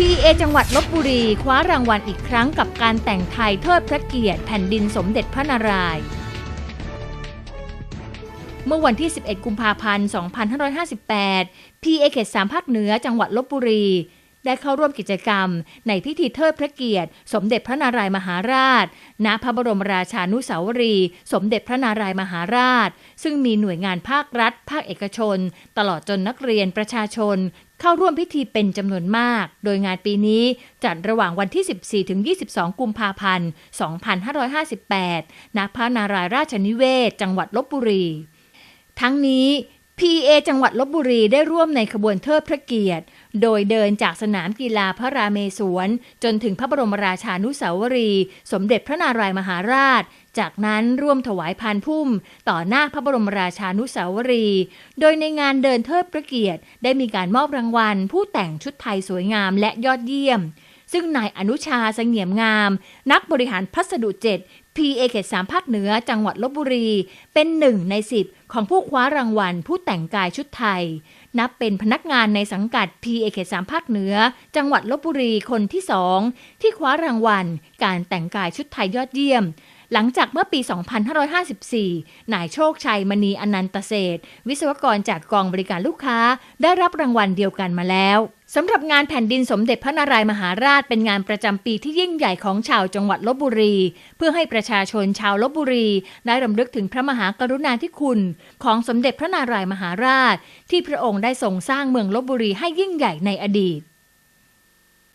PA จังหวัดลบบุรีคว้ารางวัลอีกครั้งกับการแต่งไทยเทิดพระเกียรติแผ่นดินสมเด็จพระนารายณ์เมื่อวันที่ 11 กุมภาพันธ์ 2558 PA เขต3ภาคเหนือ จังหวัดลบบุรี ได้เข้าร่วมกิจกรรม ในพิธีเทิดพระเกียรติ สมเด็จพระนารายมหาราช ณ พระบรมราชานุสาวรี สมเด็จพระนารายมหาราช ซึ่งมีหน่วยงานภาครัฐ ภาคเอกชน ตลอดจนนักเรียนประชาชน เข้าร่วมพิธีเป็นจำนวนมาก โดยงานปีนี้จัดระหว่างวันที่ 14 ถึง 22 กุมภาพันธ์ 2558 ณ พระนารายราชนิเวศ จังหวัดลบบุรี ทั้งนี้ PA จังหวัดลบบุรีได้ร่วมในขบวนเทิดพระเกียรติ โดยเดินจากสนามกีฬาพระราเมศวร จนถึงพระบรมราชานุสาวรี สมเด็จพระนารายมหาราช จากนั้นร่วมถวายพานพุ่ม ต่อหน้าพระบรมราชานุสาวรี โดยในงานเดินเทิดพระเกียรติ ได้มีการมอบรางวัล ผู้แต่งชุดไทยสวยงามและยอดเยี่ยม ซึ่งนายอนุชาเสงี่ยมงาม นักบริหารพัสดุเจ็ด PA เขต3ภาคเหนือจังหวัดลบบุรี เป็นหนึ่งในสิบของผู้คว้ารางวัลผู้แต่งกายชุดไทย นับเป็นพนักงานในสังกัด PA เขต3ภาคเหนือ จังหวัดลบบุรีคนที่สองที่คว้ารางวัล การแต่งกายชุดไทยยอดเยี่ยมหลังจากเมื่อปี 2554 นายโชคชัยมณีอนันตเศษ วิศวกรจากกองบริการลูกค้าได้รับรางวัลเดียวกันมาแล้ว สำหรับงานแผ่นดินสมเด็จพระนารายมหาราชเป็นงานประจำปีที่ยิ่งใหญ่ของชาวจังหวัดลบบุรี เพื่อให้ประชาชนชาวลบบุรี ได้รำลึกถึงพระมหากรุณาธิคุณ ของสมเด็จพระนารายมหาราช ที่พระองค์ได้ทรงสร้างเมืองลบบุรีให้ยิ่งใหญ่ในอดีต